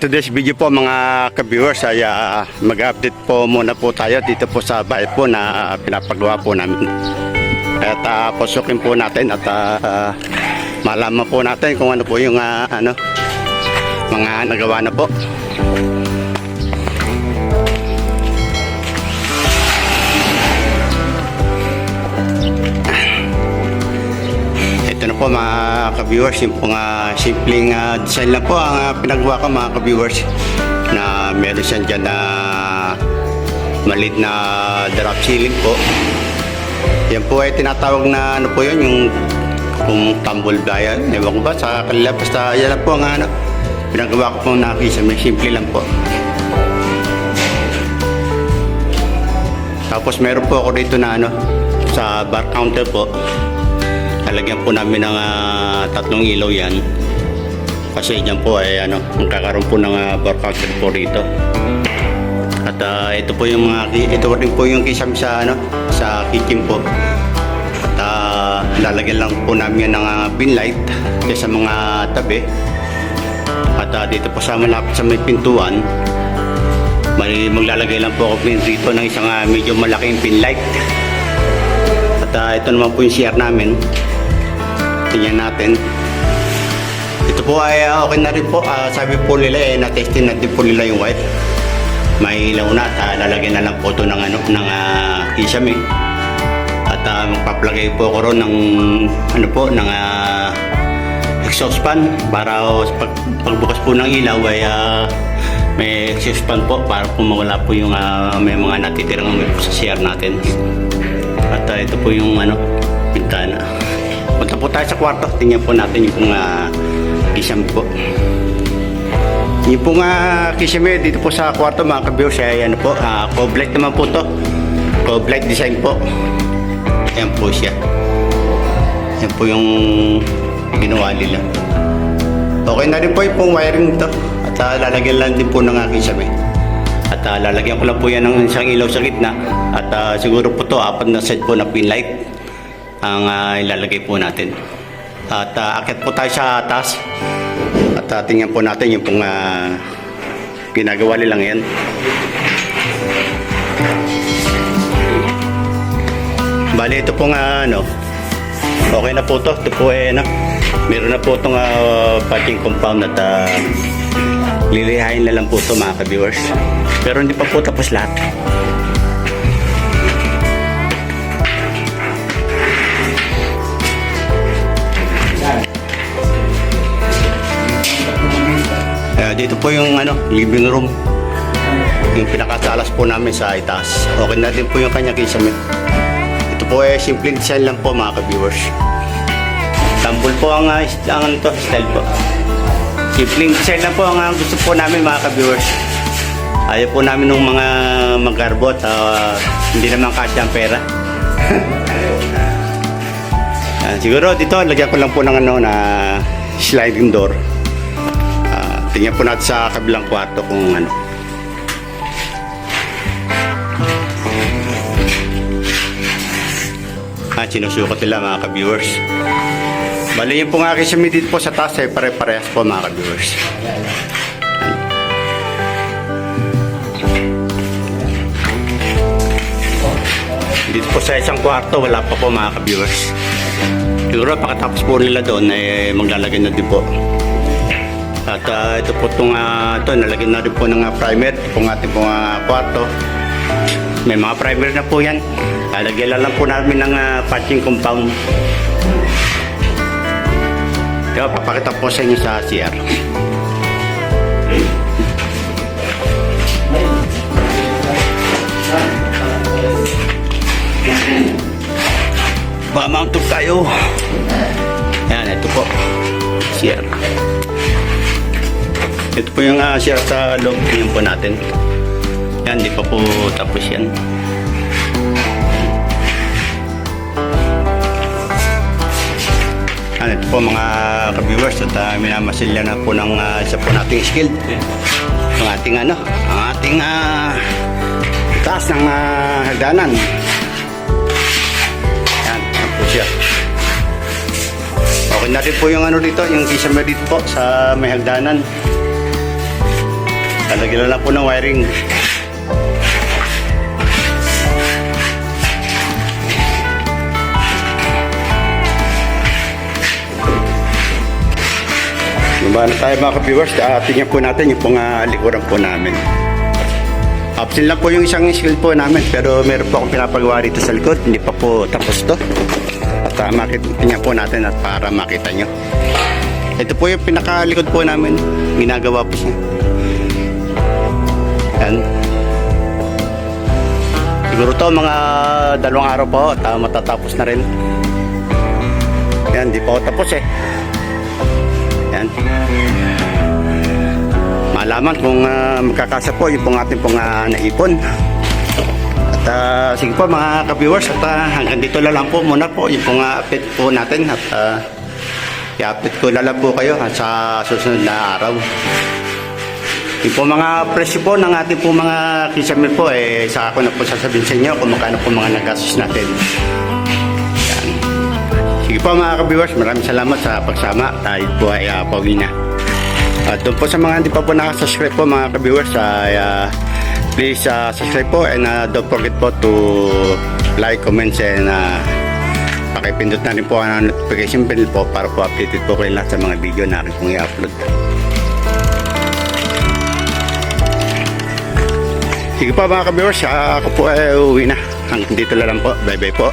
today's video po mga ka-viewers ay ah, mag-update po muna po tayo dito po sa bahay po na pinapagawa po namin. At uh, pusukin po natin at ah, malaman po natin kung ano po yung ah, ano mga nagawa na po. Ito na po mga ka-viewers, yung pong ah, simpleng ah, design lang po ang ah, pinagawa ko mga ka-viewers na meron siya dyan na maliit na drop ceiling po. Yan po ay tinatawag na ano po yun, yung kung tumble bayan. Ewan ko ba sa kanila, basta yan lang po ang ano, pinagawa ko po na isa, may simple lang po. Tapos meron po ako dito na ano, sa bar counter po. Lalagyan po namin ng ah, tatlong ilaw yan. Kasi dyan po ay ano, magkakaroon po ng uh, bar po rito. At ah, ito po yung mga, ito rin po yung kisam sa ano, sa kitchen po. At ah, lalagyan lang po namin yan ng uh, bin light sa mga tabi. At ah, dito po sa malapit sa may pintuan, may maglalagay lang po ako pin dito ng isang ah, medyo malaking pin light. At ah, ito naman po yung CR namin. Tingnan natin. Ito po ay ah, okay na rin po. Ah, sabi po nila eh, na-testing na din po nila yung white. May ilaw na at ah, lalagyan na lang po ito ng, ano, ng uh, kisame. At uh, magpaplagay po ako ron ng ano po, ng ah, exhaust fan para oh, pag, pagbukas po ng ilaw ay ah, may exhaust fan po para po mawala po yung ah, may mga natitirang amoy po sa CR natin. At ah, ito po yung ano, bintana. Punta po tayo sa kwarto. Tingnan po natin yung pong uh, kisame po. Yung pong uh, kisame dito po sa kwarto mga kabiyos ay ano po, uh, cove light naman po to. Cove design po. Ayan po siya. Yan po yung ginawa nila. Okay na rin po yung wiring nito. At uh, lalagyan lang din po ng aking sabi. At uh, lalagyan ko lang po yan ng isang ilaw sa gitna. At uh, siguro po to apat na set po na pin light ang uh, ilalagay po natin. At uh, akit po tayo sa taas. At uh, tingnan po natin yung pong uh, ginagawa nilang yan. Bali ito pong uh, ano, okay na po to. Ito po eh, ano, meron na po itong uh, parking compound at uh, lilihain na lang po ito mga ka-viewers. Pero hindi pa po tapos lahat. Dito po yung ano, living room. Yung pinakasalas po namin sa itaas. Okay na din po yung kanya kisame. Ito po ay simple design lang po mga ka-viewers. Tambol po ang, uh, ang ano to, style po. Simple design lang po ang uh, gusto po namin mga ka-viewers. Ayaw po namin ng mga magarbot. Uh, hindi naman kasya ang pera. Yan, siguro dito, lagyan ko lang po ng ano na sliding door. Tingnan po natin sa kabilang kwarto kung ano. Ah, sinusukat nila mga ka-viewers. Bali yung pong aking sumidit po sa taas ay pare-parehas po mga ka-viewers. Dito po sa isang kwarto, wala pa po mga ka-viewers. Siguro pagkatapos po nila doon, eh, maglalagay na din po. At ah, ito po itong, uh, ito, nalagyan na rin po ng uh, primer. Ito pong ating pong ah, kwarto. May mga primer na po yan. Lalagyan lang po namin ng uh, patching compound. Ito, papakita po sa inyo sa CR. Mamountog tayo. Yan, ito po. CR. Ito po yung uh, CR sa loob. Yan po natin. Yan, di pa po tapos yan. Yan, ito po mga ka-viewers at uh, minamasilya na po ng uh, isa po nating skill. Ang ating ano, ang ating uh, taas ng uh, hagdanan. Yan, yan po siya. Okay na rin po yung ano dito, yung kisame dito po sa may hagdanan. Talagyan na po ng wiring. Lumana tayo mga ka-viewers, tingnan po natin yung pong uh, likuran po namin. Option lang po yung isang skill po namin pero meron po akong pinapagawa dito sa likod, hindi pa po tapos to. At uh, makita tingnan po natin at para makita nyo. Ito po yung pinakalikod po namin, ginagawa po siya. Yan. Siguro to mga dalawang araw po at uh, matatapos na rin. Yan, di pa ako tapos eh. Yan. Malaman kung uh, magkakasa po yung pong ating pong uh, naipon. At uh, sige po mga ka-viewers at uh, hanggang dito lang po muna po yung pong uh, update po natin at uh, i-update ko na lang po kayo sa susunod na araw. Yung po mga presyo po ng ating po mga kisamil po eh sa ako na po sasabihin sa inyo kung magkano po mga nagastos natin. Yan. Sige po mga ka-viewers, maraming salamat sa pagsama. Tayo po ay uh, pauwi na. At doon po sa mga hindi pa po nakasubscribe po mga ka-viewers, ay uh, please uh, subscribe po and uh, don't forget po to like, comments and uh, pakipindot na rin po ang notification bell po para po updated po kayo lahat sa mga video na aking i-upload. Sige po mga ka-viewers, ako po ay uwi na. Hanggang dito na lang po. Bye-bye po.